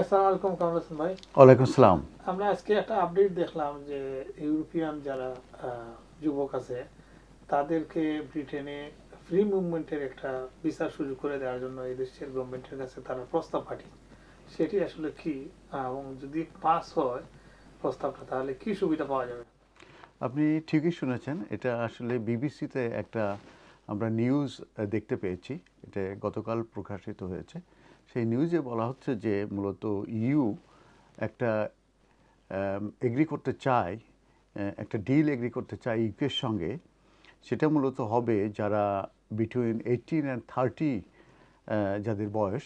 আসসালামু আলাইকুম কামরুল হাসান ভাই? ওয়ালাইকুম আসসালাম। আমরা আজকে একটা আপডেট দেখলাম যে ইউরোপিয়ান যারা যুবক আছে তাদেরকে ব্রিটেনে ফ্রি মুভমেন্টের একটা ভিসার সুযোগ করে দেওয়ার জন্য এই দেশের গভর্নমেন্টের কাছে তারা প্রস্তাব পাঠিয়ে সেটি আসলে কি? এবং যদি পাস হয় প্রস্তাবটা তাহলে কি সুবিধা পাওয়া যাবে? আপনি ঠিকই শুনেছেন এটা আসলে বিবিসিতে একটা আমরা নিউজ দেখতে পেয়েছি। এটা গতকাল প্রকাশিত হয়েছে। সেই নিউজে বলা হচ্ছে যে মূলত ইউ একটা এগ্রি করতে চায় একটা ডিল এগ্রি করতে চায় ইউকের সঙ্গে। সেটা মূলত হবে যারা বিটুইন এইটিন অ্যান্ড থার্টি যাদের বয়স,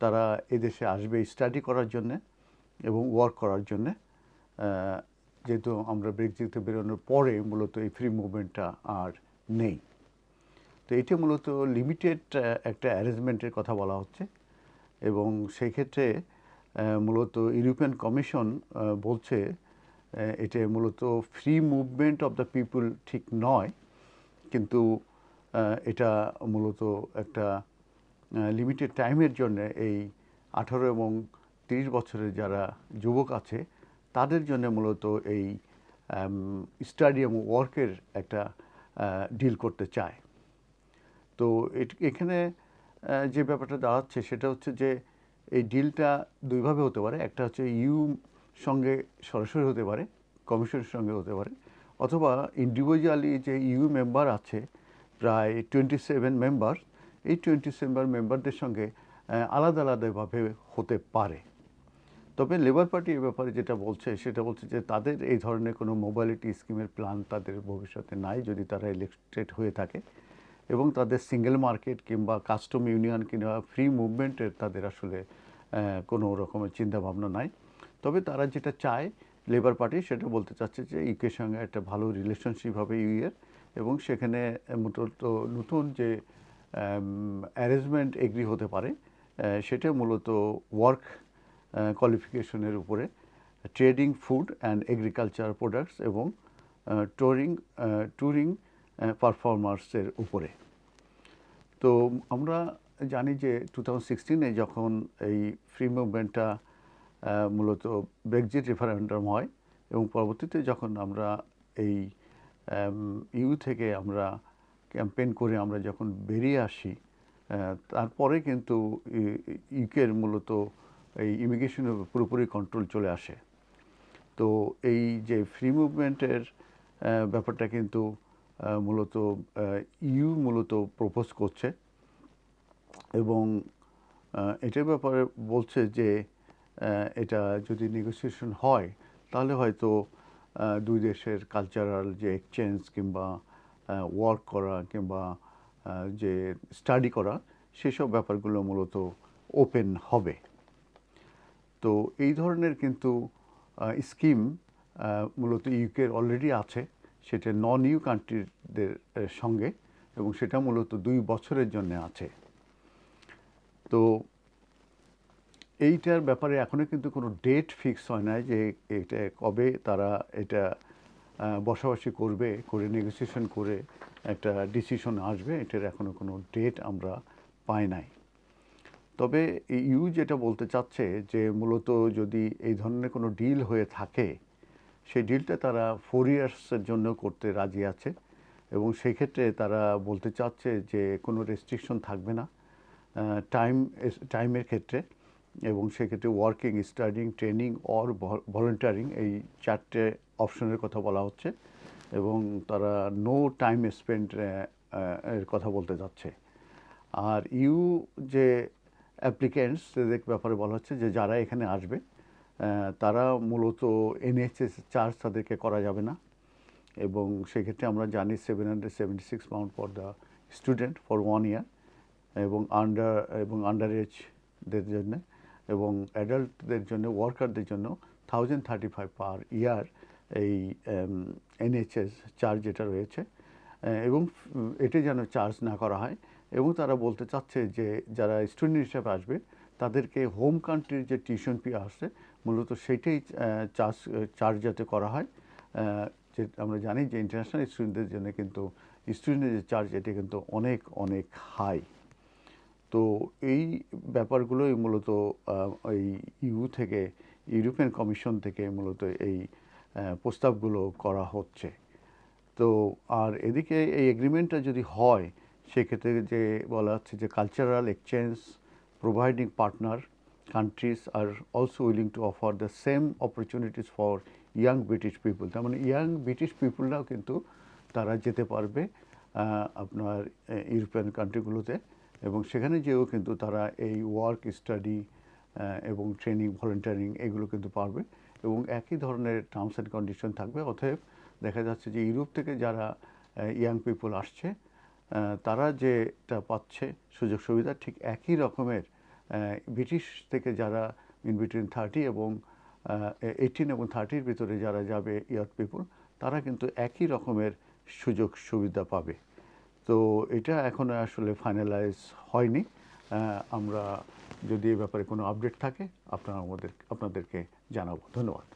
তারা এদেশে আসবে স্টাডি করার জন্যে এবং ওয়ার্ক করার জন্যে। যেহেতু আমরা ব্রেক্সিটে বেরোনোর পরে মূলত এই ফ্রি মুভমেন্টটা আর নেই। তো এটা মূলত লিমিটেড একটা অ্যারেঞ্জমেন্টের কথা বলা হচ্ছে। এবং সেই ক্ষেত্রে মূলত ইউরোপিয়ান কমিশন বলছে এটা মূলত free movement of the people ঠিক নয়, কিন্তু এটা মূলত একটা লিমিটেড টাইমের জন্য এই আঠারো এবং তিরিশ বছরের যারা যুবক আছে, তাদের জন্য মূলত এই স্টাডিয়াম ওয়ার্কের একটা ডিল করতে চায়। তো এখানে যে ব্যাপারটা দাঁড়াচ্ছে সেটা হচ্ছে যে এই ডিলটা দুইভাবে হতে পারে। একটা হচ্ছে ইউ সঙ্গে সরাসরি হতে পারে, কমিশনের সঙ্গে হতে পারে, অথবা ইন্ডিভিজুয়ালি যে ইউ মেম্বার আছে, প্রায় টোয়েন্টি সেভেন মেম্বার এই টোয়েন্টি সেভেন মেম্বারদের সঙ্গে আলাদা আলাদাভাবে হতে পারে। তবে লেবার পার্টি এ ব্যাপারে যেটা বলছে, সেটা বলছে যে তাদের এই ধরনের কোনো মোবালিটি স্কিমের প্ল্যান তাদের ভবিষ্যতে নাই, যদি তারা ইলেকটেড হয়ে থাকে। এবং তাদের সিঙ্গেল মার্কেট কিংবা কাস্টম ইউনিয়ন কিংবা ফ্রি মুভমেন্টের তাদের আসলে কোনো রকমের চিন্তাভাবনা নাই। তবে তারা যেটা চায় লেবার পার্টি সেটা বলতে চাচ্ছে যে ইউকের সঙ্গে একটা ভালো রিলেশনশিপ হবে ইউএর এবং সেখানে মূলত নতুন যে অ্যারেঞ্জমেন্ট এগ্রি হতে পারে সেটা মূলত ওয়ার্ক কোয়ালিফিকেশনের উপরে trading food and agriculture products এবং টুরিং ট্যুরিং পারফরমার্সের উপরে। তো আমরা জানি যে টু থাউজেন্ড যখন এই ফ্রি মুভমেন্টটা মূলত ব্রেক্সিট রেফারেন্ডাম হয় এবং পরবর্তীতে যখন আমরা এই ইউ থেকে আমরা ক্যাম্পেইন করে আমরা যখন বেরিয়ে আসি তারপরে কিন্তু ইউকের মূলত এই ইমিগ্রেশনের পুরোপুরি কন্ট্রোল চলে আসে। তো এই যে ফ্রি মুভমেন্টের ব্যাপারটা কিন্তু মূলত ইউ মূলত প্রপোজ করছে এবং এটার ব্যাপারে বলছে যে এটা যদি নেগোসিয়েশন হয়, তাহলে হয়তো দুই দেশের কালচারাল যে এক্সচেঞ্জ কিংবা ওয়ার্ক করা কিংবা যে স্টাডি করা, সেসব ব্যাপারগুলো মূলত ওপেন হবে। তো এই ধরনের কিন্তু স্কিম মূলত ইউকের অলরেডি আছে। সেটা নন ইউ কান্ট্রিদের সঙ্গে এবং সেটা মূলত দুই বছরের জন্য আছে। তো এইটার ব্যাপারে এখনও কিন্তু কোনো ডেট ফিক্স হয় না যে এটা কবে তারা এটা বসাবসি করবে, করে নেগোসিয়েশন করে একটা ডিসিশন আসবে, এটার এখনও কোনো ডেট আমরা পাই নাই। তবে ইউ যেটা বলতে চাচ্ছে যে মূলত যদি এই ধরনের কোনো ডিল হয়ে থাকে সেই ডিলটা তারা ফোর ইয়ার্সের জন্য করতে রাজি আছে এবং সেই ক্ষেত্রে তারা বলতে চাচ্ছে যে কোনো রেস্ট্রিকশন থাকবে না। টাইম টাইমের ক্ষেত্রে এবং সেক্ষেত্রে working studying training or volunteering এই চারটে অপশনের কথা বলা হচ্ছে এবং তারা নো টাইম স্পেন্ড এর কথা বলতে যাচ্ছে। আর ইউ যে অ্যাপ্লিক্যান্টস এদের ব্যাপারে বলা হচ্ছে যে যারা এখানে আসবে তারা মূলত এনএইচএস চার্জ তাদেরকে করা যাবে না। এবং সেক্ষেত্রে আমরা জানি seven hundred seventy six pound for the student for one year এবং আন্ডার এবং আন্ডার এজদের জন্য এবং অ্যাডাল্টদের জন্য ওয়ার্কারদের জন্য thousand thirty five per year এই এনএইচএস চার্জ যেটা রয়েছে। এবং এটি যেন চার্জ না করা হয় এবং তারা বলতে চাচ্ছে যে যারা স্টুডেন্ট হিসেবে আসবে তাদেরকে হোম কান্ট্রির যে টিউশন ফি আসছে মূলত সেইটাই চার্জ চার্জ যাতে করা হয় যে আমরা জানি যে ইন্টারন্যাশনাল স্টুডেন্টদের জন্য কিন্তু স্টুডেন্টের যে চার্জ এটা কিন্তু অনেক অনেক হাই তো এই ব্যাপারগুলোই মূলত এই ইউ থেকে ইউরোপিয়ান কমিশন থেকে মূলত এই প্রস্তাবগুলো করা হচ্ছে। তো আর এদিকে এই এগ্রিমেন্টটা যদি হয়, সেক্ষেত্রে যে বলা হচ্ছে যে cultural exchange providing partner countries R also willing to offer the same opportunities for young British people তার মানে ইয়াং ব্রিটিশ পিপুলরাও কিন্তু তারা যেতে পারবে আপনার ইউরোপিয়ান কান্ট্রিগুলোতে এবং সেখানে যেও কিন্তু তারা এই ওয়ার্ক স্টাডি এবং ট্রেনিং ভলেন্টারিং এগুলো কিন্তু পারবে। এবং একই ধরনের টার্মস অ্যান্ড কন্ডিশন থাকবে। অতএব দেখা যাচ্ছে যে ইউরোপ থেকে যারা ইয়াং পিপল আসছে তারা যেটা পাচ্ছে সুযোগ সুবিধা ঠিক একই রকমের ব্রিটিশ থেকে যারা ইন বিটুইন থার্টি এবং এইটিন এবং থার্টির ভিতরে যারা যাবে ইয়ার পিপুল, তারা কিন্তু একই রকমের সুযোগ সুবিধা পাবে। তো এটা এখনও আসলে ফাইনালাইজ হয়নি। আমরা যদি এ ব্যাপারে কোনো আপডেট থাকে, আপনারা আমাদের, আপনাদেরকে জানাব। ধন্যবাদ।